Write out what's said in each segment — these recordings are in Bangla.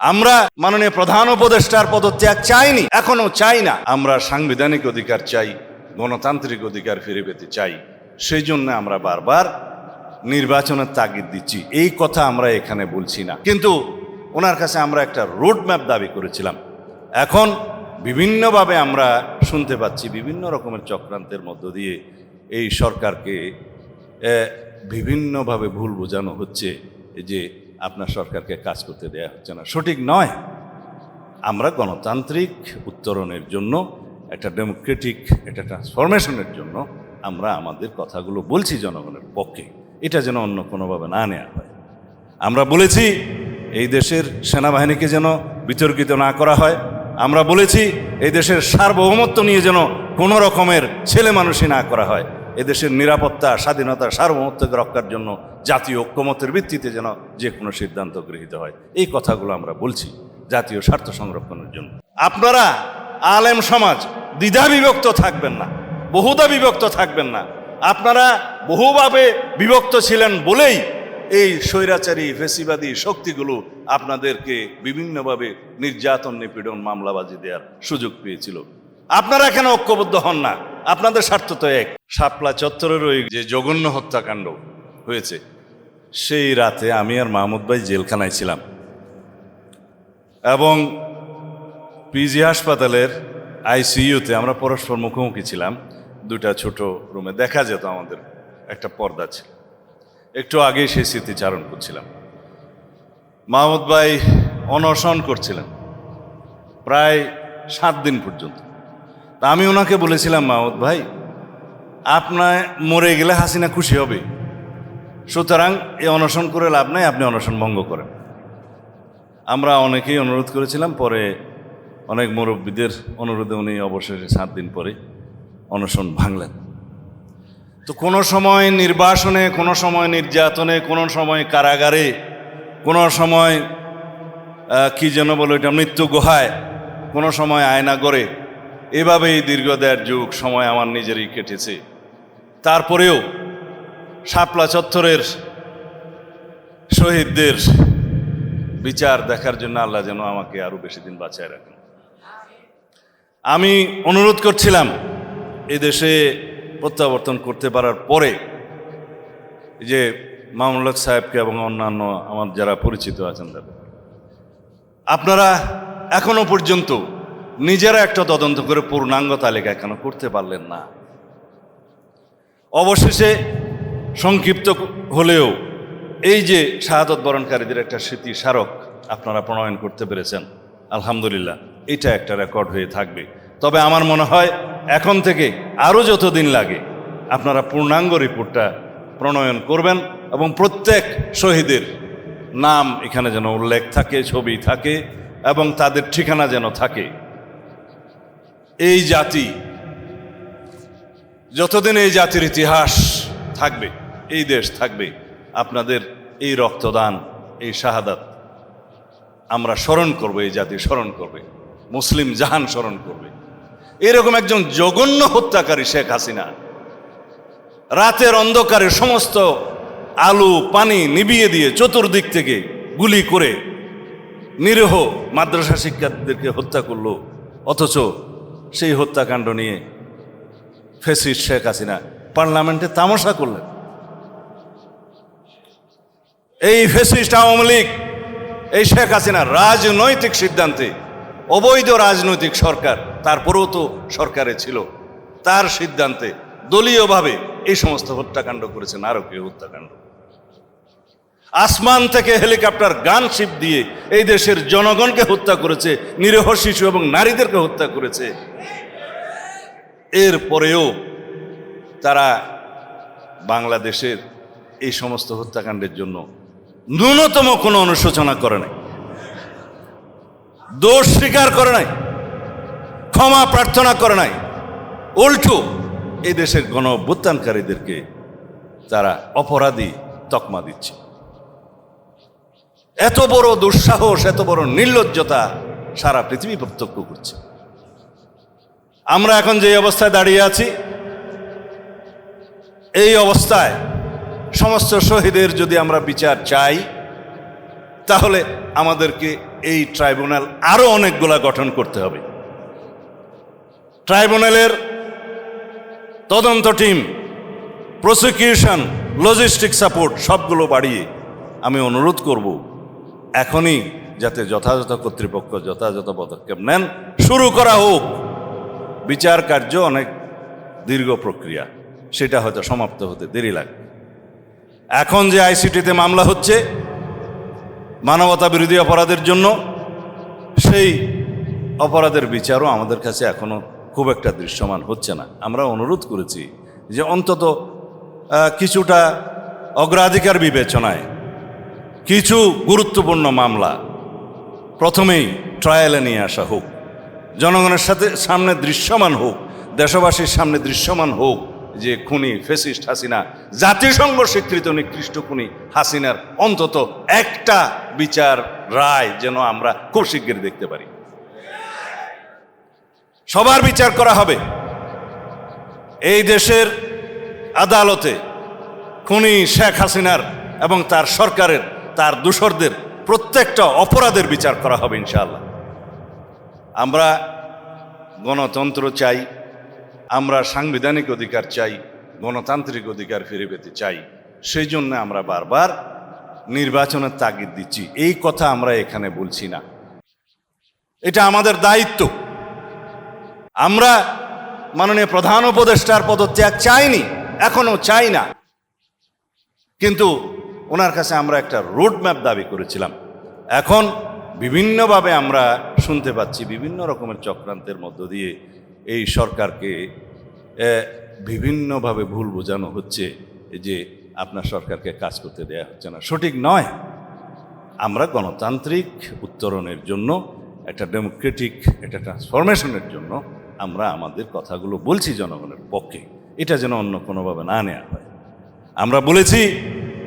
আমরা মাননীয় প্রধান উপদেষ্টার পদত্যাগ চাইনি, এখনও চাই না। আমরা সাংবিধানিক অধিকার চাই, গণতান্ত্রিক অধিকার ফিরে পেতে চাই। সেই জন্য আমরা বারবার নির্বাচনের তাগিদ দিচ্ছি। এই কথা আমরা এখানে বলছি না। কিন্তু ওনার কাছে আমরা একটা রোড ম্যাপ দাবি করেছিলাম। এখন বিভিন্নভাবে আমরা শুনতে পাচ্ছি, বিভিন্ন রকমের চক্রান্তের মধ্য দিয়ে এই সরকারকে বিভিন্নভাবে ভুল বোঝানো হচ্ছে। যে আপনার সরকারকে কাজ করতে দেয়া হচ্ছে না। সঠিক নয়। আমরা গণতান্ত্রিক উত্তরণের জন্য, একটা ডেমোক্রেটিক, একটা ট্রান্সফরমেশনের জন্য আমরা আমাদের কথাগুলো বলছি জনগণের পক্ষে। এটা যেন অন্য কোনোভাবে না নেওয়া হয়। আমরা বলেছি, এই দেশের সেনাবাহিনীকে যেন বিতর্কিত না করা হয়। আমরা বলেছি, এই দেশের সার্বভৌমত্ব নিয়ে যেন কোনো রকমের ছেলে মানুষই না করা হয়। এদেশের নিরাপত্তা, স্বাধীনতা, সার্বভৌমত্বকে রক্ষার জন্য জাতীয় ঐক্যমতের ভিত্তিতে যেন যে কোনো সিদ্ধান্ত গৃহীত হয়। এই কথাগুলো আমরা বলছি জাতীয় স্বার্থ সংরক্ষণের জন্য। আপনারা আলেম সমাজ দ্বিধা বিভক্ত থাকবেন না, বহুদা বিভক্ত থাকবেন না। আপনারা বহুভাবে বিভক্ত ছিলেন বলেই এই স্বৈরাচারী, ফেসিবাদী শক্তিগুলো আপনাদেরকে বিভিন্নভাবে নির্যাতন, নিপীড়ন, মামলাবাজি দেওয়ার সুযোগ পেয়েছিল। আপনারা কেন ঐক্যবদ্ধ হন না। আপনাদের স্বার্থ তো এক। শাপলা চত্বরের ওই যে জঘন্য হত্যাকাণ্ড হয়েছে, সেই রাতে আমি আর মাহমুদ ভাই জেলখানায় ছিলাম। এবং পিজি হাসপাতালের আইসিইউতে আমরা পরস্পর মুখোমুখি ছিলাম। দুটা ছোট রুমে। দেখা যেত আমাদের একটা পর্দা ছিল। একটু আগেই সেই স্মৃতিচারণ করছিলাম। মাহমুদ ভাই অনশন করছিলেন। প্রায় সাত দিন পর্যন্ত। আমি ওনাকে বলেছিলাম, মাহমুদ ভাই, আপনার মরে গেলে হাসিনা খুশি হবে। সুতরাং এ অনশন করে লাভ নাই, আপনি অনশন ভঙ্গ করেন। আমরা অনেকেই অনুরোধ করেছিলাম, পরে অনেক মুরব্বীদের অনুরোধে উনি অবশেষে সাত দিন পরে অনশন ভাঙলেন। তো কোনো সময় নির্বাসনে, কোনো সময় নির্যাতনে, কোনো সময় কারাগারে, কোনো সময় কি যেন বলো এটা মৃত্যু গুহায়, কোনো সময় আয়না গড়ে এভাবেই দীর্ঘ দেড় যুগ সময় আমার নিজেরই কেটেছে। তারপরেও শাপলা চত্বরের শহীদদের বিচার দেখার জন্য আল্লাহ যেন আমাকে আরও বেশি দিন বাঁচায় রাখেন। আমি অনুরোধ করছিলাম এই দেশে প্রত্যাবর্তন করতে পারার পরে যে মামুল হক সাহেবকে এবং অন্যান্য আমার যারা পরিচিত আছেন তাদের। আপনারা এখনও পর্যন্ত নিজেরা একটা তদন্ত করে পূর্ণাঙ্গ তালিকা কেন করতে পারলেন না? অবশেষে সংক্ষিপ্ত হলেও এই যে শাহাদত বরণকারীদের একটা স্মৃতি স্মারক আপনারা প্রণয়ন করতে পেরেছেন, আলহামদুলিল্লাহ, এটা একটা রেকর্ড হয়ে থাকবে। তবে আমার মনে হয় এখন থেকে আরও যতদিন লাগে আপনারা পূর্ণাঙ্গ রিপোর্টটা প্রণয়ন করবেন এবং প্রত্যেক শহীদের নাম এখানে যেন উল্লেখ থাকে, ছবি থাকে এবং তাদের ঠিকানা যেন থাকে। এই জাতি, যতদিন এই জাতির ইতিহাস থাকবে, এই দেশ থাকবে, আপনাদের এই রক্তদান, এই শাহাদাত আমরা স্মরণ করব, এই জাতি স্মরণ করবে, মুসলিম জাহান স্মরণ করবে। এরকম একজন জঘন্য হত্যাকারী শেখ হাসিনা, রাতের অন্ধকারে সমস্ত আলু, পানি নিবিয়ে দিয়ে চতুর্দিক থেকে গুলি করে নিরীহ মাদ্রাসা শিক্ষার্থীদেরকে হত্যা করল, অথচ সেই হত্যাকাণ্ড নিয়ে ফেসিস শেখ হাসিনা পার্লামেন্টে তামাশা করলেন। এই ফেসিস্ট আওয়ামী লীগ, এই শেখ হাসিনা রাজনৈতিক সিদ্ধান্তে অবৈধ রাজনৈতিক সরকার তারপরেও তো সরকারে ছিল, তার সিদ্ধান্তে দলীয়ভাবে এই সমস্ত হত্যাকাণ্ড করেছেন আরও কেউ হত্যাকাণ্ড। আসমান থেকে হেলিকপ্টার গান শিপ দিয়ে এই দেশের জনগণকে হত্যা করেছে, নিরীহ শিশু এবং নারীদেরকে হত্যা করেছে এরপরেও তারা বাংলাদেশের এই সমস্ত হত্যাকাণ্ডের জন্য ন্যূনতম কোনো অনুশোচনা করে নাই। দোষ স্বীকার করে নাই। ক্ষমা প্রার্থনা করে নাই। উল্টো এই দেশের গণ তারা অপরাধী তকমা দিচ্ছে। এত বড় দুঃসাহস, এত বড় নির্লজ্জতা সারা পৃথিবী প্রত্যক্ষ করছে। আমরা এখন যে অবস্থায় দাঁড়িয়ে আছি, এই অবস্থায় সমস্ত শহীদের যদি আমরা বিচার চাই, তাহলে আমাদেরকে এই ট্রাইব্যুনাল আরও অনেকগুলা গঠন করতে হবে। ট্রাইব্যুনালের তদন্ত টিম, প্রসিকিউশন, লজিস্টিক সাপোর্ট, সবগুলো বাড়িয়ে আমি অনুরোধ করব, এখনই যাতে যথাযথ কর্তৃপক্ষ যথাযথ পদক্ষেপ নেন। শুরু করা হোক। বিচার কার্য অনেক দীর্ঘ প্রক্রিয়া। সেটা হয়তো সমাপ্ত হতে দেরি লাগবে। এখন যে আইসিটিতে মামলা হচ্ছে, মানবতা বিরোধী অপরাধের জন্য, সেই অপরাধের বিচারও আমাদের কাছে এখনও খুব একটা দৃশ্যমান হচ্ছে না। আমরা অনুরোধ করেছি যে অন্তত কিছুটা অগ্রাধিকার বিবেচনায় কিছু গুরুত্বপূর্ণ মামলা প্রথমেই ট্রায়ালে নিয়ে আসা হোক। জনগণের সাথে সামনে দৃশ্যমান হোক, দেশবাসীর সামনে দৃশ্যমান হোক, যে খুনি ফেসিস্ট হাসিনা, জাতিসংঘ স্বীকৃত নিকৃষ্ট খুনি হাসিনার অন্তত একটা বিচার রায় যেন আমরা খুব শিগগির দেখতে পারি। সবার বিচার করা হবে। এই দেশের আদালতে খুনি শেখ হাসিনার এবং তার সরকারের, তার দূষরদের প্রত্যেকটা অপরাধের বিচার করা হবে ইনশাআল্লাহ। আমরা গণতন্ত্র চাই, আমরা সাংবিধানিক অধিকার চাই, গণতান্ত্রিক অধিকার ফিরে পেতে চাই, সেই জন্য আমরা বারবার নির্বাচনের তাগিদ দিচ্ছি। এই কথা আমরা এখানে বলছি না। এটা আমাদের দায়িত্ব। আমরা মাননীয় প্রধান উপদেষ্টার পদত্যাগ চাইনি, এখনও চাই না। কিন্তু ওনার কাছে আমরা একটা রোড ম্যাপ দাবি করেছিলাম। এখন বিভিন্নভাবে আমরা শুনতে পাচ্ছি বিভিন্ন রকমের চক্রান্তের মধ্য দিয়ে এই সরকারকে বিভিন্নভাবে ভুল বোঝানো হচ্ছে যে আপনার সরকারকে কাজ করতে দেয়া হচ্ছে না। সঠিক নয়। আমরা গণতান্ত্রিক উত্তরণের জন্য, একটা ডেমোক্রেটিক, একটা ট্রান্সফরমেশনের জন্য আমরা আমাদের কথাগুলো বলছি জনগণের পক্ষে। এটা যেন অন্য কোনোভাবে না নেওয়া হয়। আমরা বলেছি,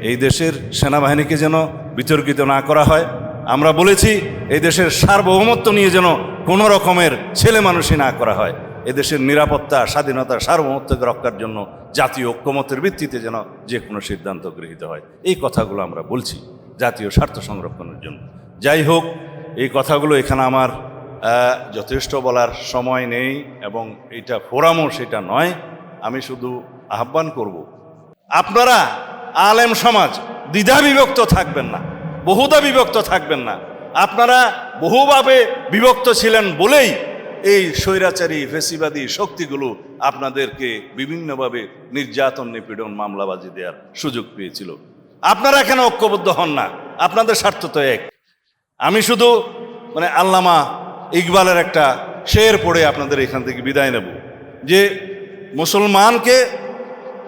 এই দেশের সেনাবাহিনীকে যেন বিতর্কিত না করা হয়। আমরা বলেছি, এই দেশের সার্বভৌমত্ব নিয়ে যেন কোনো রকমের ছেলে মানুষই না করা হয়। এদেশের নিরাপত্তা স্বাধীনতা সার্বভৌমত্বকে রক্ষার জন্য জাতীয় ঐক্যমতের ভিত্তিতে যেন যে কোনো সিদ্ধান্ত গৃহীত হয়। এই কথাগুলো আমরা বলছি জাতীয় স্বার্থ সংরক্ষণের জন্য। যাই হোক, এই কথাগুলো এখানে আমার যথেষ্ট বলার সময় নেই এবং এটা ফোরামও সেটা নয়। আমি শুধু আহ্বান করব, আপনারা আলেম সমাজ দ্বিধা বিভক্ত থাকবেন না। বহুদা বিভক্ত থাকবেন না। আপনারা বহুভাবে বিভক্ত ছিলেন বলেই এই স্বৈরাচারী, ফেসিবাদী শক্তিগুলো আপনাদেরকে বিভিন্নভাবে নির্যাতন, নিপীড়ন, মামলাবাজি দেওয়ার সুযোগ পেয়েছিল। আপনারা কেন ঐক্যবদ্ধ হন না। আপনাদের স্বার্থ তো এক। আমি শুধু মানে আল্লামা ইকবালের একটা শের পড়ে আপনাদের এখান থেকে বিদায় নেব যে মুসলমানকে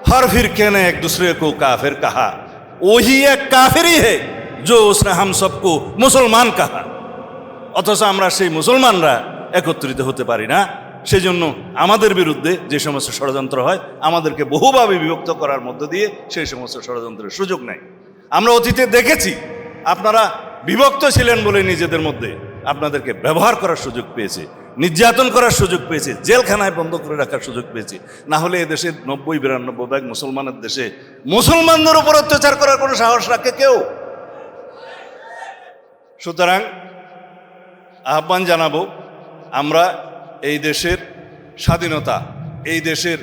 হর ফির কেনে এক দুসরে কো কাফের কাহা। ওহি এক কাফেরই হে। जो उसने हम सबको মুসলমান কাহা অথচ আমরা সেই মুসলমানরা একত্রিত হতে পারি না সেজন্য আমাদের বিরুদ্ধে যে সমস্ত ষড়যন্ত্র হয় আমাদেরকে বহুভাবে বিভক্ত করার মধ্য দিয়ে সেই সমস্ত ষড়যন্ত্রের সুযোগ নেই আমরা অতীতে দেখেছি আপনারা বিভক্ত ছিলেন বলে নিজেদের মধ্যে আপনাদেরকে ব্যবহার করার সুযোগ পেয়েছে নির্যাতন করার সুযোগ পেয়েছে জেলখানায় বন্ধ করে রাখার সুযোগ পেয়েছে না হলে এদেশের নব্বই বিরানব্বই ভাগ মুসলমানের দেশে মুসলমানদের উপর অত্যাচার করার কোনো সাহস রাখে কেউ সুতরাং আহ্বান জানাব আমরা এই দেশের স্বাধীনতা এই দেশের